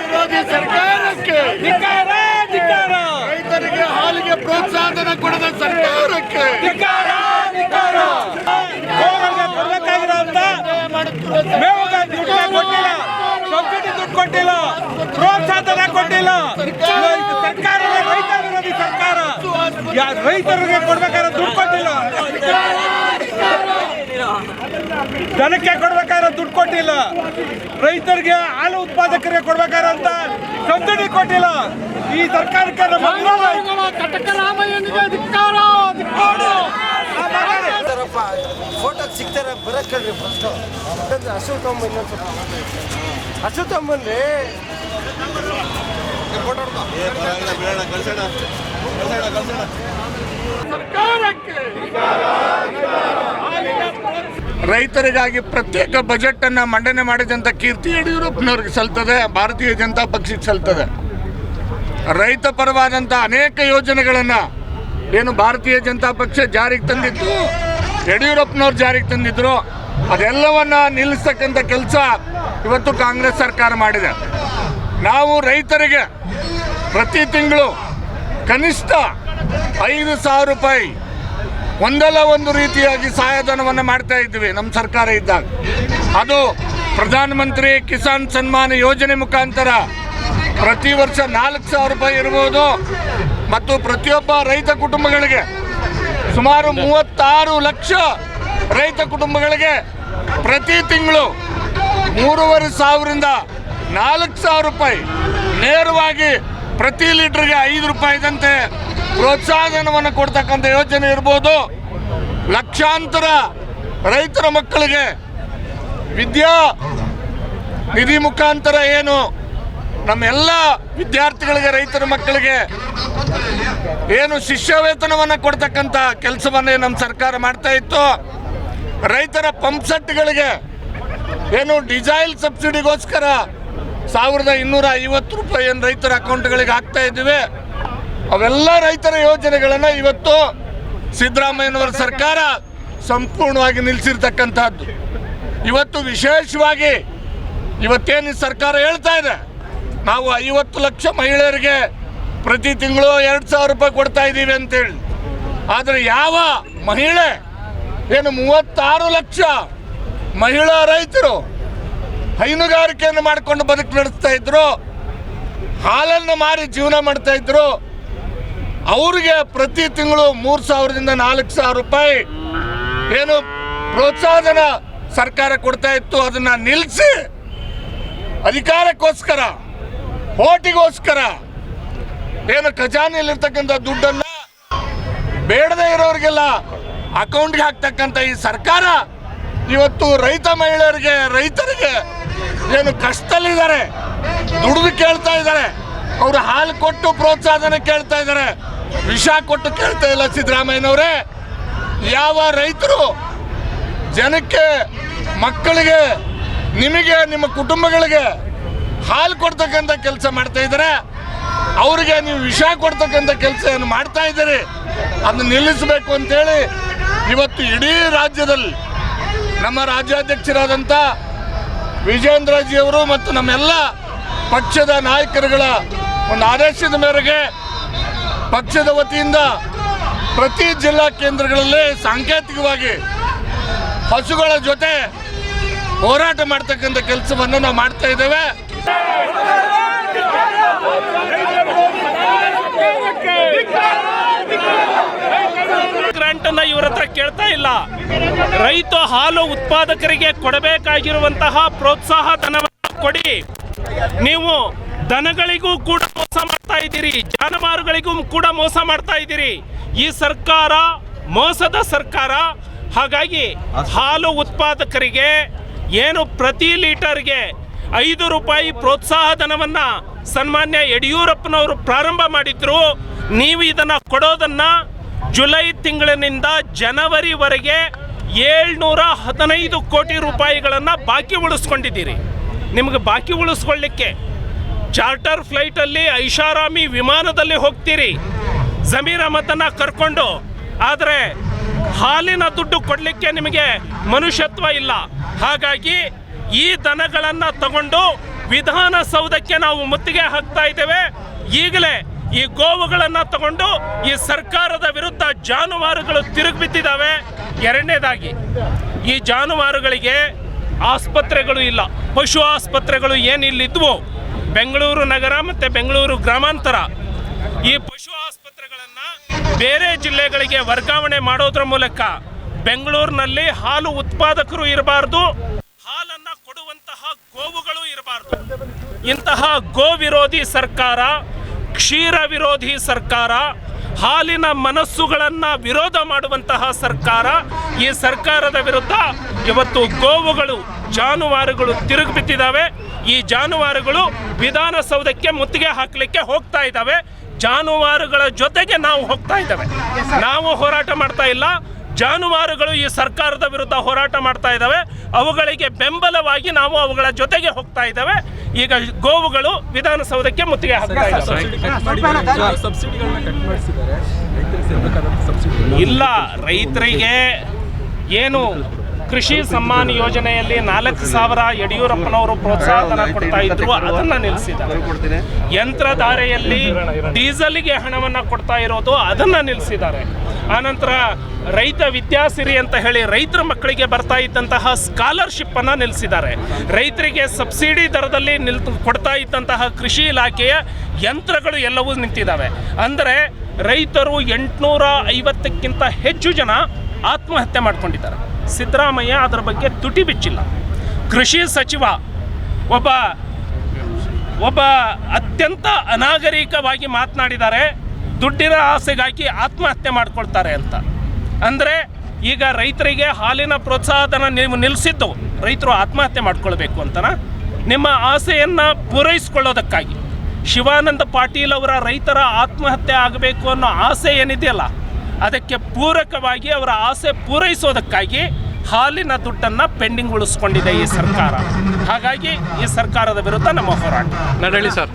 ವಿರೋಧಿ ಸರ್ಕಾರಕ್ಕೆ ಹಾಲಿಗೆ ಸರ್ಕಾರಕ್ಕೆ ಕೊಟ್ಟಿಲ್ಲ ಸಬ್ಸಿಡಿ ಕೊಟ್ಟಿಲ್ಲ ಇದು ಸರ್ಕಾರ ರೈತ ವಿರೋಧಿ ಸರ್ಕಾರ ಯಾ- ರೈತರಿಗೆ ಕೊಡ್ಬೇಕಾದ್ರೆ ದುಡ್ಡು ಕೊಟ್ಟಿಲ್ಲ. ಜನಕ್ಕೆ ಕೊಡ್ಬೇಕಾದ್ರೆ ದುಡ್ಡು ಕೊಟ್ಟಿಲ್ಲ. ರೈತರಿಗೆ ಹಾಲು ಉತ್ಪಾದಕರಿಗೆ ಕೊಡ್ಬೇಕಾದಂತ ಸಬ್ಸಿಡಿ ಕೊಟ್ಟಿಲ್ಲ. ಈ ಸರ್ಕಾರಕ್ಕೆ ಫೋಟೋಗೆ ಸಿಗ್ತಾರ? ಬರಕ್ಕಲ್ರಿ ಫಸ್ಟು ಹಸು ತೊಗೊಂಬ ಇನ್ನೊಂದು ಹಸು ತೊಗೊಂಬನ್ರಿ ರೈತರಿಗಾಗಿ ಪ್ರತ್ಯೇಕ ಬಜೆಟ್ ಅನ್ನ ಮಂಡನೆ ಮಾಡಿದಂತ ಕೀರ್ತಿ ಯಡಿಯೂರಪ್ಪನವ್ರಿಗೆ ಸಲ್ತದೆ, ಭಾರತೀಯ ಜನತಾ ಪಕ್ಷಕ್ಕೆ ಸಲ್ತದೆ. ರೈತ ಪರವಾದಂತ ಅನೇಕ ಯೋಜನೆಗಳನ್ನ ಏನು ಭಾರತೀಯ ಜನತಾ ಪಕ್ಷ ಜಾರಿಗೆ ತಂದಿತ್ತು, ಯಡಿಯೂರಪ್ಪನವ್ರು ಜಾರಿಗೆ ತಂದಿದ್ರು, ಅದೆಲ್ಲವನ್ನ ನಿಲ್ಲಿಸ್ತಕ್ಕಂಥ ಕೆಲಸ ಇವತ್ತು ಕಾಂಗ್ರೆಸ್ ಸರ್ಕಾರ ಮಾಡಿದೆ. ನಾವು ರೈತರಿಗೆ ಪ್ರತಿ ತಿಂಗಳು ಕನಿಷ್ಠ ಐದು ಸಾವಿರ ರೂಪಾಯಿ ಒಂದಲ್ಲ ಒಂದು ರೀತಿಯಾಗಿ ಸಹಾಯಧನವನ್ನು ಮಾಡ್ತಾ ಇದ್ವಿ ನಮ್ಮ ಸರ್ಕಾರ ಇದ್ದಾಗ. ಅದು ಪ್ರಧಾನಮಂತ್ರಿ ಕಿಸಾನ್ ಸನ್ಮಾನ ಯೋಜನೆ ಮುಖಾಂತರ ಪ್ರತಿ ವರ್ಷ ನಾಲ್ಕು ಸಾವಿರ ರೂಪಾಯಿ ಇರ್ಬೋದು. ಮತ್ತು ಪ್ರತಿಯೊಬ್ಬ ರೈತ ಕುಟುಂಬಗಳಿಗೆ ಸುಮಾರು ಮೂವತ್ತಾರು ಲಕ್ಷ ರೈತ ಕುಟುಂಬಗಳಿಗೆ ಪ್ರತಿ ತಿಂಗಳು ಮೂರುವರೆ ಸಾವಿರದಿಂದ ನಾಲ್ಕು ಸಾವಿರ ರೂಪಾಯಿ ನೇರವಾಗಿ ಪ್ರತಿ ಲೀಟರ್ಗೆ ಐದು ರೂಪಾಯಿದಂತೆ ಪ್ರೋತ್ಸಾಹಧನವನ್ನು ಕೊಡ್ತಕ್ಕಂಥ ಯೋಜನೆ ಇರ್ಬೋದು. ಲಕ್ಷಾಂತರ ರೈತರ ಮಕ್ಕಳಿಗೆ ವಿದ್ಯಾ ನಿಧಿ ಮುಖಾಂತರ ಏನು ನಮ್ಮೆಲ್ಲ ವಿದ್ಯಾರ್ಥಿಗಳಿಗೆ, ರೈತರ ಮಕ್ಕಳಿಗೆ ಏನು ಶಿಷ್ಯ ವೇತನವನ್ನು ಕೊಡ್ತಕ್ಕಂಥ ಕೆಲಸವನ್ನೇ ನಮ್ಮ ಸರ್ಕಾರ ಮಾಡ್ತಾ ಇತ್ತು. ರೈತರ ಪಂಪ್ ಸೆಟ್ಗಳಿಗೆ ಏನು ಡಿಸೈಲ್ ಸಬ್ಸಿಡಿಗೋಸ್ಕರ ಸಾವಿರದ ಇನ್ನೂರ ಐವತ್ತು ರೂಪಾಯಿ ಏನು ರೈತರ ಅಕೌಂಟ್ಗಳಿಗೆ ಹಾಕ್ತಾ ಇದ್ದೀವಿ. ಅವೆಲ್ಲ ರೈತರ ಯೋಜನೆಗಳನ್ನು ಇವತ್ತು ಸಿದ್ದರಾಮಯ್ಯನವರ ಸರ್ಕಾರ ಸಂಪೂರ್ಣವಾಗಿ ನಿಲ್ಲಿಸಿರ್ತಕ್ಕಂಥದ್ದು ಇವತ್ತು ವಿಶೇಷವಾಗಿ ಇವತ್ತೇನು ಸರ್ಕಾರ ಹೇಳ್ತಾ ಇದೆ? ನಾವು ಐವತ್ತು ಲಕ್ಷ ಮಹಿಳೆಯರಿಗೆ ಪ್ರತಿ ತಿಂಗಳು ಎರಡು ಸಾವಿರ ರೂಪಾಯಿ ಕೊಡ್ತಾ ಇದ್ದೀವಿ ಅಂತೇಳಿ. ಆದರೆ ಯಾವ ಮಹಿಳೆ? ಏನು ಮೂವತ್ತಾರು ಲಕ್ಷ ಮಹಿಳಾ ರೈತರು ಹೈನುಗಾರಿಕೆಯನ್ನು ಮಾಡಿಕೊಂಡು ಬದುಕು ನಡೆಸ್ತಾ ಇದ್ರು, ಹಾಲನ್ನು ಮಾರಿ ಜೀವನ ಮಾಡ್ತಾ ಇದ್ರು, ಅವರಿಗೆ ಪ್ರತಿ ತಿಂಗಳು ಮೂರು ಸಾವಿರದಿಂದ ನಾಲ್ಕು ಸಾವಿರ ರೂಪಾಯಿ ಏನು ಪ್ರೋತ್ಸಾಹನ ಸರ್ಕಾರ ಕೊಡ್ತಾ ಇತ್ತು, ಅದನ್ನ ನಿಲ್ಲಿಸಿ ಅಧಿಕಾರಕ್ಕೋಸ್ಕರ ಓಟಿಗೋಸ್ಕರ ಏನು ಖಜಾನೆಯಲ್ಲಿರ್ತಕ್ಕಂಥ ದುಡ್ಡನ್ನ ಬೇಡದೇ ಇರೋರಿಗೆಲ್ಲ ಅಕೌಂಟ್ಗೆ ಹಾಕ್ತಕ್ಕಂಥ ಈ ಸರ್ಕಾರ ಇವತ್ತು ರೈತ ಮಹಿಳೆಯರಿಗೆ, ರೈತರಿಗೆ ಏನು ಕಷ್ಟದಲ್ಲಿದ್ದಾರೆ, ದುಡಿದು ಕೇಳ್ತಾ ಇದ್ದಾರೆ. ಅವರು ಹಾಲು ಕೊಟ್ಟು ಪ್ರೋತ್ಸಾಹನ ಕೇಳ್ತಾ ಇದ್ದಾರೆ. ವಿಷ ಕೊಟ್ಟು ಕೇಳ್ತಾ ಇಲ್ಲ ಸಿದ್ದರಾಮಯ್ಯನವರೇ. ಯಾವ ರೈತರು ಜನಕ್ಕೆ, ಮಕ್ಕಳಿಗೆ, ನಿಮಗೆ, ನಿಮ್ಮ ಕುಟುಂಬಗಳಿಗೆ ಹಾಲು ಕೊಡ್ತಕ್ಕಂಥ ಕೆಲಸ ಮಾಡ್ತಾ ಇದ್ದಾರೆ. ಅವರಿಗೆ ನೀವು ವಿಷ ಕೊಡ್ತಕ್ಕಂಥ ಕೆಲಸ ಮಾಡ್ತಾ ಇದ್ದೀರಿ. ಅದನ್ನ ನಿಲ್ಲಿಸಬೇಕು ಅಂತೇಳಿ ಇವತ್ತು ಇಡೀ ರಾಜ್ಯದಲ್ಲಿ ನಮ್ಮ ರಾಜ್ಯಾಧ್ಯಕ್ಷರಾದಂಥ ವಿಜೇಂದ್ರಜಿಯವರು ಮತ್ತು ನಮ್ಮೆಲ್ಲ ಪಕ್ಷದ ನಾಯಕರುಗಳ ಒಂದು ಆದೇಶದ ಮೇರೆಗೆ ಪಕ್ಷದ ವತಿಯಿಂದ ಪ್ರತಿ ಜಿಲ್ಲಾ ಕೇಂದ್ರಗಳಲ್ಲಿ ಸಾಂಕೇತಿಕವಾಗಿ ಹಸುಗಳ ಜೊತೆ ಹೋರಾಟ ಮಾಡ್ತಕ್ಕಂಥ ಕೆಲಸವನ್ನು ನಾವು ಮಾಡ್ತಾ ಇದ್ದೇವೆ. ಇವರ ಹತ್ರ ಕೇಳ್ತಾ ಇಲ್ಲ. ರೈತ ಹಾಲು ಉತ್ಪಾದಕರಿಗೆ ಕೊಡಬೇಕಾಗಿರುವಂತಹ ಪ್ರೋತ್ಸಾಹ ಧನವನ್ನು ಕೊಡಿ. ನೀವು ದನಗಳಿಗೂ ಕೂಡ ಮೋಸ ಮಾಡ್ತಾ ಇದ್ದೀರಿ, ಜಾನುವಾರುಗಳಿಗೂ ಕೂಡ ಮೋಸ ಮಾಡ್ತಾ ಇದ್ದೀರಿ. ಈ ಸರ್ಕಾರ ಮೋಸದ ಸರ್ಕಾರ. ಹಾಗಾಗಿ ಹಾಲು ಉತ್ಪಾದಕರಿಗೆ ಏನು ಪ್ರತಿ ಲೀಟರ್ಗೆ ಐದು ರೂಪಾಯಿ ಪ್ರೋತ್ಸಾಹ ಧನವನ್ನು ಸನ್ಮಾನ್ಯ ಯಡಿಯೂರಪ್ಪನವರು ಪ್ರಾರಂಭ ಮಾಡಿದ್ರು. ನೀವು ಇದನ್ನು ಕೊಡೋದನ್ನ ಜುಲೈ ತಿಂಗಳಿನಿಂದ ಜನವರಿವರೆಗೆ ಏಳ್ನೂರ ಹದಿನೈದು ಕೋಟಿ ರೂಪಾಯಿಗಳನ್ನು ಬಾಕಿ ಉಳಿಸ್ಕೊಂಡಿದ್ದೀರಿ. ನಿಮಗೆ ಬಾಕಿ ಉಳಿಸ್ಕೊಳ್ಳಿಕ್ಕೆ ಚಾರ್ಟರ್ ಫ್ಲೈಟಲ್ಲಿ ಐಷಾರಾಮಿ ವಿಮಾನದಲ್ಲಿ ಹೋಗ್ತೀರಿ. ಜಮೀರ್ ಅಹಮದನ್ನ ಕರ್ಕೊಂಡು, ಆದರೆ ಹಾಲಿನ ದುಡ್ಡು ಕೊಡಲಿಕ್ಕೆ ನಿಮಗೆ ಮನುಷ್ಯತ್ವ ಇಲ್ಲ. ಹಾಗಾಗಿ ಈ ದನಗಳನ್ನು ತಗೊಂಡು ವಿಧಾನಸೌಧಕ್ಕೆ ನಾವು ಮುತ್ತಿಗೆ ಹಾಕ್ತಾ ಇದ್ದೇವೆ. ಈಗಲೇ ಈ ಗೋವುಗಳನ್ನು ತಗೊಂಡು ಈ ಸರ್ಕಾರದ ವಿರುದ್ಧ ಜಾನುವಾರುಗಳು ತಿರುಗಿ ಬಿದ್ದಿದ್ದಾವೆ. ಎರಡನೇದಾಗಿ, ಈ ಜಾನುವಾರುಗಳಿಗೆ ಆಸ್ಪತ್ರೆಗಳು ಇಲ್ಲ. ಪಶು ಆಸ್ಪತ್ರೆಗಳು ಏನಿಲ್ಲಿದ್ವು, ಬೆಂಗಳೂರು ನಗರ ಮತ್ತು ಬೆಂಗಳೂರು ಗ್ರಾಮಾಂತರ, ಈ ಪಶು ಆಸ್ಪತ್ರೆಗಳನ್ನು ಬೇರೆ ಜಿಲ್ಲೆಗಳಿಗೆ ವರ್ಗಾವಣೆ ಮಾಡೋದ್ರ ಮೂಲಕ ಬೆಂಗಳೂರಿನಲ್ಲಿ ಹಾಲು ಉತ್ಪಾದಕರು ಇರಬಾರ್ದು, ಹಾಲನ್ನು ಕೊಡುವಂತಹ ಗೋವುಗಳು ಇರಬಾರ್ದು. ಇಂತಹ ಗೋ ವಿರೋಧಿ ಸರ್ಕಾರ ಕ್ಷೀರ ವಿರೋಧಿ ಸರ್ಕಾರ, ಹಾಲಿನ ಮನಸ್ಸುಗಳನ್ನು ವಿರೋಧ ಮಾಡುವಂತಹ ಸರ್ಕಾರ, ಈ ಸರ್ಕಾರದ ವಿರುದ್ಧ ಇವತ್ತು ಗೋವುಗಳು, ಜಾನುವಾರುಗಳು ತಿರುಗಿ ಈ ಜಾನುವಾರುಗಳು ವಿಧಾನಸೌಧಕ್ಕೆ ಮುತ್ತಿಗೆ ಹಾಕಲಿಕ್ಕೆ ಹೋಗ್ತಾ ಇದ್ದಾವೆ. ಜಾನುವಾರುಗಳ ಜೊತೆಗೆ ನಾವು ಹೋಗ್ತಾ ಇದ್ದಾವೆ. ನಾವು ಹೋರಾಟ ಮಾಡ್ತಾ ಇಲ್ಲ. ಜಾನುವಾರುಗಳು ಈ ಸರ್ಕಾರದ ವಿರುದ್ಧ ಹೋರಾಟ ಮಾಡ್ತಾ ಇದ್ದಾವೆ. ಅವುಗಳಿಗೆ ಬೆಂಬಲವಾಗಿ ನಾವು ಅವುಗಳ ಜೊತೆಗೆ ಹೋಗ್ತಾ ಇದ್ದಾವೆ. ಈಗ ಗೋವುಗಳು ವಿಧಾನಸೌಧಕ್ಕೆ ಮುತ್ತಿಗೆ ಹಾಕ್ತಾ ಇದ್ದಾವೆ. ಇಲ್ಲ ರೈತರಿಗೆ ಏನು ಕೃಷಿ ಸಮ್ಮಾನ್ ಯೋಜನೆಯಲ್ಲಿ ನಾಲ್ಕು ಸಾವಿರ ಯಡಿಯೂರಪ್ಪನವರು ಪ್ರೋತ್ಸಾಹಧನ ಕೊಡ್ತಾ ಇದ್ರು ಅದನ್ನ ನಿಲ್ಲಿಸಿದ್ದಾರೆ ಯಂತ್ರಧಾರೆಯಲ್ಲಿ ಡೀಸೆಲ್ಗೆ ಹಣವನ್ನ ಕೊಡ್ತಾ ಇರೋದು ಅದನ್ನ ನಿಲ್ಲಿಸಿದ್ದಾರೆ ಆನಂತರ ರೈತ ವಿದ್ಯಾಸಿರಿ ಅಂತ ಹೇಳಿ ರೈತರ ಮಕ್ಕಳಿಗೆ ಬರ್ತಾ ಇದ್ದಂತಹ ಸ್ಕಾಲರ್ಶಿಪ್ ಅನ್ನ ನಿಲ್ಲಿಸಿದ್ದಾರೆ ರೈತರಿಗೆ ಸಬ್ಸಿಡಿ ದರದಲ್ಲಿ ನಿಲ್ ಕೊಡ್ತಾ ಇದ್ದಂತಹ ಕೃಷಿ ಇಲಾಖೆಯ ಯಂತ್ರಗಳು ಎಲ್ಲವೂ ನಿಂತಿದ್ದಾವೆ. ಅಂದರೆ ರೈತರು ಎಂಟುನೂರ ಐವತ್ತಕ್ಕಿಂತ ಹೆಚ್ಚು ಜನ ಆತ್ಮಹತ್ಯೆ ಮಾಡ್ಕೊಂಡಿದ್ದಾರೆ. ಸಿದ್ದರಾಮಯ್ಯ ಅದರ ಬಗ್ಗೆ ತುಟಿ ಬಿಚ್ಚಿಲ್ಲ. ಕೃಷಿ ಸಚಿವ ಒಬ್ಬ ಒಬ್ಬ ಅತ್ಯಂತ ಅನಾಗರಿಕವಾಗಿ ಮಾತನಾಡಿದ್ದಾರೆ. ದುಡ್ಡಿನ ಆಸೆಗಾಗಿ ಆತ್ಮಹತ್ಯೆ ಮಾಡ್ಕೊಳ್ತಾರೆ ಅಂತ. ಅಂದರೆ ಈಗ ರೈತರಿಗೆ ಹಾಲಿನ ಪ್ರೋತ್ಸಾಹಧನ ನೀವು ನಿಲ್ಲಿಸಿದ್ದು ರೈತರು ಆತ್ಮಹತ್ಯೆ ಮಾಡ್ಕೊಳ್ಬೇಕು ಅಂತನ? ನಿಮ್ಮ ಆಸೆಯನ್ನು ಪೂರೈಸ್ಕೊಳ್ಳೋದಕ್ಕಾಗಿ. ಶಿವಾನಂದ ಪಾಟೀಲ್ ಅವರ ರೈತರ ಆತ್ಮಹತ್ಯೆ ಆಗಬೇಕು ಅನ್ನೋ ಆಸೆ ಏನಿದೆಯಲ್ಲ, ಅದಕ್ಕೆ ಪೂರಕವಾಗಿ ಅವರ ಆಸೆ ಪೂರೈಸೋದಕ್ಕಾಗಿ ಹಾಲಿನ ದುಡ್ಡನ್ನು ಪೆಂಡಿಂಗ್ ಉಳಿಸ್ಕೊಂಡಿದೆ ಈ ಸರ್ಕಾರ. ಹಾಗಾಗಿ ಈ ಸರ್ಕಾರದ ವಿರುದ್ಧ ನಮ್ಮ ಹೋರಾಟ. ನಡಳಿ ಸರ್.